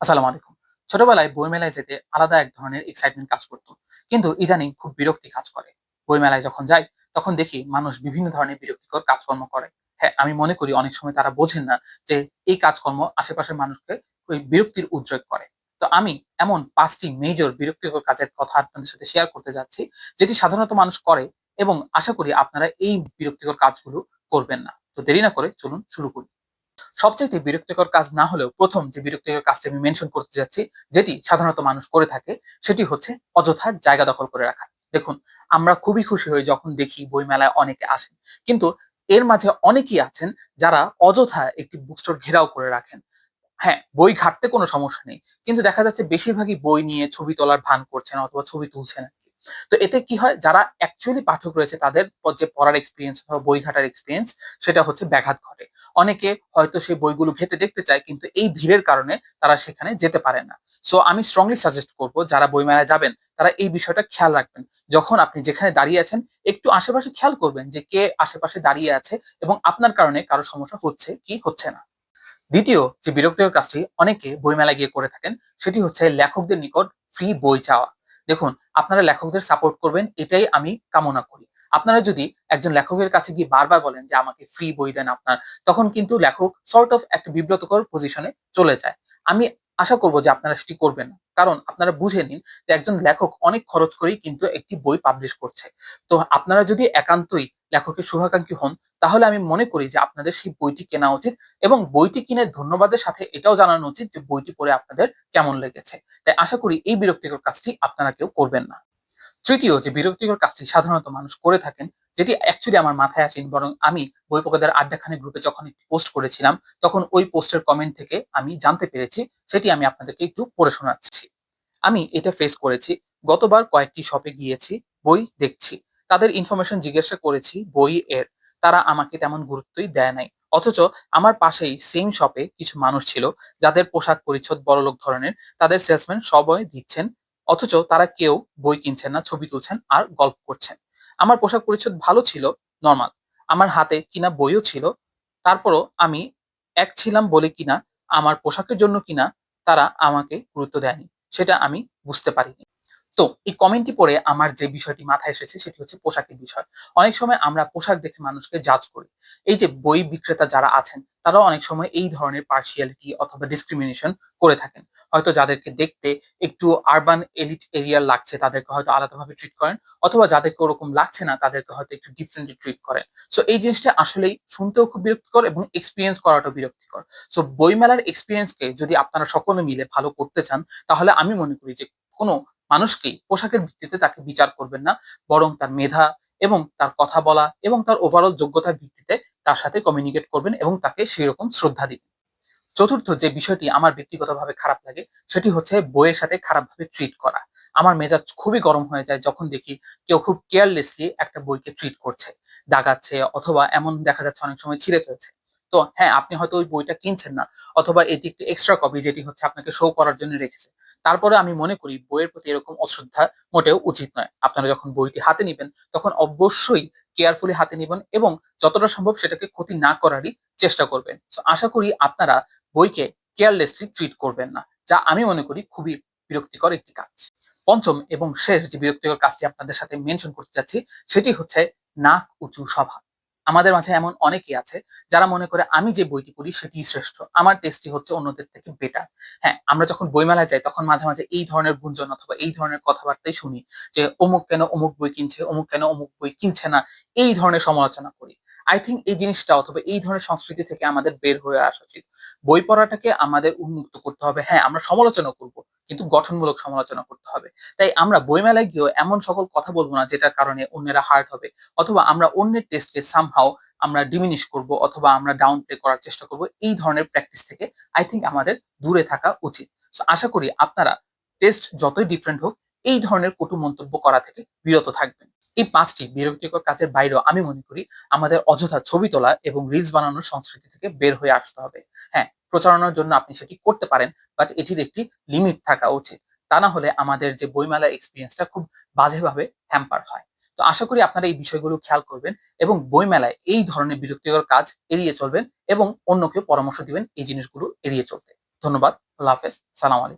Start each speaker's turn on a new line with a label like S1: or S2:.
S1: আসসালামু আলাইকুম। ছোটবেলায় বইমেলায় যেতে আলাদা এক ধরনের এক্সাইটমেন্ট কাজ করতো, কিন্তু ইদানিং খুব বিরক্তি কাজ করে। বইমেলায় যখন যাই, তখন দেখি মানুষ বিভিন্ন ধরনের বিরক্তিকর কাজকর্ম করে। হ্যাঁ আমি মনে করি অনেক সময় তারা বোঝেন না যে এই কাজকর্ম আশেপাশের মানুষকে ওই বিরক্তির উদ্রেক করে। তো আমি এমন পাঁচটি মেজর বিরক্তিকর কাজের কথা আপনাদের সাথে শেয়ার করতে যাচ্ছি, যেটি সাধারণত মানুষ করে এবং আশা করি আপনারা এই বিরক্তিকর কাজগুলো করবেন না। তো দেরি না করে চলুন শুরু করি। সবচাইতে বিরক্তিকর কাজ না হলেও প্রথম যে বিরক্তিকর কাজটি আমি মেনশন করতে যাচ্ছি, যেটি সাধারণত মানুষ করে থাকে, সেটি হচ্ছে অযথা জায়গা দখল করে রাখা। দেখুন, আমরা খুবই খুশি হই যখন দেখি বইমেলায় অনেকে আসেন। কিন্তু এর মাঝে অনেকেই আছেন যারা অযথা একটি বুক স্টোর ঘেরাও করে রাখেন। হ্যাঁ বই ঘাটতে কোনো সমস্যা নেই। কিন্তু দেখা যাচ্ছে বেশিরভাগই বই নিয়ে ছবি তোলার ভান করছেন অথবা ছবি তুলছেন। তো এতে কি হয়? যারা অ্যাকচুয়ালি পাঠক রয়েছে, তাদের যে পড়ার এক্সপিরিয়েন্স অথবা বই ঘাটার এক্সপিরিয়েন্স সেটা হচ্ছে ব্যাঘাত ঘটে। অনেকে হয়তো সেই বইগুলো ঘেটে দেখতে চায়, কিন্তু এই ভিড়ের কারণে তারা সেখানে যেতে পারে না। সো আমি স্ট্রংলি সাজেস্ট করব, যারা বইমেলায় যাবেন, তারা এই বিষয়টা খেয়াল রাখবেন। যখন আপনি যেখানে দাঁড়িয়ে আছেন, একটু আশেপাশে খেয়াল করবেন যে কে আশেপাশে দাঁড়িয়ে আছে এবং আপনার কারণে কারও সমস্যা হচ্ছে কি হচ্ছে না। দ্বিতীয় যে বিরক্তিকর কাজটি অনেকে বইমেলায় গিয়ে করে থাকেন, সেটি হচ্ছে লেখকদের নিকট ফ্রি বই চাওয়া। দেখুন, আপনারা লেখকদের সাপোর্ট করবেন, এটাই আমি কামনা করি। আপনারা যদি একজন লেখকের কাছে গিয়ে বারবার বলেন যে, আমাকে ফ্রি বই দেন আপনার, তখন কিন্তু লেখক সর্ট অফ একটা বিব্রতকর পজিশনে চলে যায়। আমি আশা করব যে, আপনারা সেটি করবেন না। কারণ আপনারা বুঝে নিন যে, একজন লেখক অনেক খরচ করেই কিন্তু একটি বই পাবলিশ করছে। তো আপনারা যদি একান্তই লেখকের শুভাকাঙ্ক্ষী হন তাহলে আমি মনে করি যে আপনাদের সেই বইটি কেনা উচিত এবং বইটি কিনে ধন্যবাদের সাথে এটাও জানানো উচিত যে বইটি পড়ে আপনাদের কেমন লেগেছে। তাই আশা করি এই বিরক্তিকর কাজটি আপনারা কেউ করবেন না। তৃতীয় যে বিরক্তিকর কাজটি সাধারণত মানুষ করে থাকেন, যেটি অ্যাকচুয়ালি আমার মাথায় আসেনি, বরং আমি বই পকেদের আড্ডাখানে গ্রুপে যখন একটি পোস্ট করেছিলাম, তখন ওই পোস্টের কমেন্ট থেকে আমি জানতে পেরেছি, সেটি আমি আপনাদেরকে একটু পড়ে শোনাচ্ছি। আমি এটা ফেস করেছি, গতবার কয়েকটি শপে গিয়েছি, বই দেখছি। তাদের ইনফরমেশন জিজ্ঞাসা করেছি বই এর। তারা আমাকে তেমন গুরুত্বই দেয় নাই। অথচ আমার পাশেই সেম শপে কিছু মানুষ ছিল, যাদের পোশাক পরিচ্ছদ বড়লোক ধরনের, তাদের সেলসম্যান সবই দিচ্ছেন, অথচ তারা কেউ বই কিনছেন না, ছবি তুলছেন আর গল্প করছেন। আমার পোশাক পরিচ্ছদ ভালো ছিল নর্মাল আমার হাতে কিনা বইও ছিল, তারপরও আমি এক ছিলাম বলে কিনা, আমার পোশাকের জন্য কিনা, তারা আমাকে গুরুত্ব দেয়নি, সেটা আমি বুঝতে পারিনি। তো এই কমেন্টটি পড়ে আমার যে বিষয়টি মাথায় এসেছে সেটি হচ্ছে পোশাকের বিষয়। অনেক সময় আমরা পোশাক দেখে মানুষকে জাজ করি। এই যে বই বিক্রেতা যারা আছেন, তারাও অনেক সময় এই ধরনের পার্সিয়ালিটি অথবা ডিসক্রিমিনেশন করে থাকেন। হয়তো যাদেরকে দেখতে একটু আরবান এলিট এরিয়ার লাগছে, তাদেরকে হয়তো আলাদাভাবে ট্রিট করেন, অথবা যাদেরকে ওরকম লাগছে না, তাদেরকে হয়তো একটু ডিফারেন্টলি ট্রিট করেন। সো এই জিনিসটা আসলেই শুনতেও খুব বিরক্তিকর এবং এক্সপিরিয়েন্স করাটাও বিরক্তিকর। সো বইমেলার এক্সপিরিয়েন্সকে যদি আপনারা সকলে মিলে ভালো করতে চান, তাহলে আমি মনে করি যে কোনো মানুষকেই পোশাকের ভিত্তিতে তাকে বিচার করবেন না, বরং তার মেধা এবং তার কথা বলা এবং তার ওভারঅল যোগ্যতার ভিত্তিতে তার সাথে কমিউনিকেট করবেন এবং তাকে সেই রকম শ্রদ্ধা দিবেন। চতুর্থ যে বিষয়টি আমার ব্যক্তিগতভাবে খারাপ লাগে, সেটি হচ্ছে বইয়ের সাথে খারাপভাবে ট্রিট করা। আমার মেজাজ খুবই গরম হয়ে যায় যখন দেখি কেউ খুব কেয়ারলেসলি একটা বইকে ট্রিট করছে, দাগাচ্ছে অথবা এমন দেখা যাচ্ছে অনেক সময় ছিঁড়ে ফেলছে। তো হ্যাঁ আপনি হয়তো ওই বইটা কিনছেন না অথবা এটি একটি এক্সট্রা কপি যেটি হচ্ছে আপনাকে শো করার জন্য রেখেছে। তারপরে আমি মনে করি বইয়ের প্রতি এরকম অশ্রদ্ধা মোটেও উচিত নয়। আপনারা যখন বইটি হাতে নেবেন তখন অবশ্যই কেয়ারফুলি হাতে নেবেন এবং যতটা সম্ভব সেটাকে ক্ষতি না করারই চেষ্টা করবেন। So, আশা করি আপনারা বইকে কেয়ারলেসলি ট্রিট করবেন না যা আমি মনে করি খুবই বিরক্তিকর একটি কাজ। পঞ্চম এবং শেষ যে বিরক্তিকর কাজটি আপনাদের সাথে মেনশন করতে চাচ্ছি সেটি হচ্ছে নাক উঁচু স্বভাব আমাদের মাঝে এমন অনেকে আছে যারা মনে করে, আমি যে বইটি পড়ি সেটি শ্রেষ্ঠ। আমার টেস্টটি হচ্ছে অন্যদের থেকে বেটার হ্যাঁ আমরা যখন বইমেলায় যাই, তখন মাঝে মাঝে এই ধরনের গুঞ্জন অথবা এই ধরনের কথাবার্তাই শুনি যে, অমুক কেন অমুক বই কিনছে, অমুক কেন অমুক বই কিনছে না? এই ধরনের সমালোচনা করি। আই থিঙ্ক এই জিনিসটা অথবা এই ধরনের সংস্কৃতি থেকে আমাদের বের হয়ে আসা উচিত। বই পড়াটাকে আমাদের উন্মুক্ত করতে হবে। হ্যাঁ আমরা সমালোচনা করব কিন্তু গঠনমূলক সমালোচনা করতে হবে। তাই আমরা বইমেলায় গিয়েও এমন সকল কথা বলব না যেটার কারণে অন্যেরা হার্ট হবে অথবা আমরা অন্যের টেস্টকে সামহাও আমরা ডিমিনিশ করব অথবা আমরা ডাউন প্লে করার চেষ্টা করব। এই ধরনের প্র্যাকটিস থেকে আই থিঙ্ক আমাদের দূরে থাকা উচিত। So, আশা করি আপনারা টেস্ট যতই ডিফারেন্ট হোক এই ধরনের কটু মন্তব্য করা থেকে বিরত থাকবেন। এই পাঁচটি বিরক্তিকর কাজের বাইরেও আমি মনে করি আমাদের অযথা ছবি তোলা এবং রিলস বানানোর সংস্কৃতি থেকে বের হয়ে আসতে হবে। হ্যাঁ প্রচারণার জন্য আপনি সেটি করতে পারেন বাট এটির একটি লিমিট থাকা উচিত। তা না হলে আমাদের যে বইমেলার এক্সপিরিয়েন্সটা খুব বাজেভাবে হ্যাম্পার হয়। তো আশা করি আপনারা এই বিষয়গুলো খেয়াল করবেন এবং বইমেলায় এই ধরনের বিরক্তিকর কাজ এড়িয়ে চলবেন এবং অন্যকে পরামর্শ দিবেন এই জিনিসগুলো এড়িয়ে চলতে। ধন্যবাদ। আল্লাহ হাফেজ। সালাম আলাইকুম।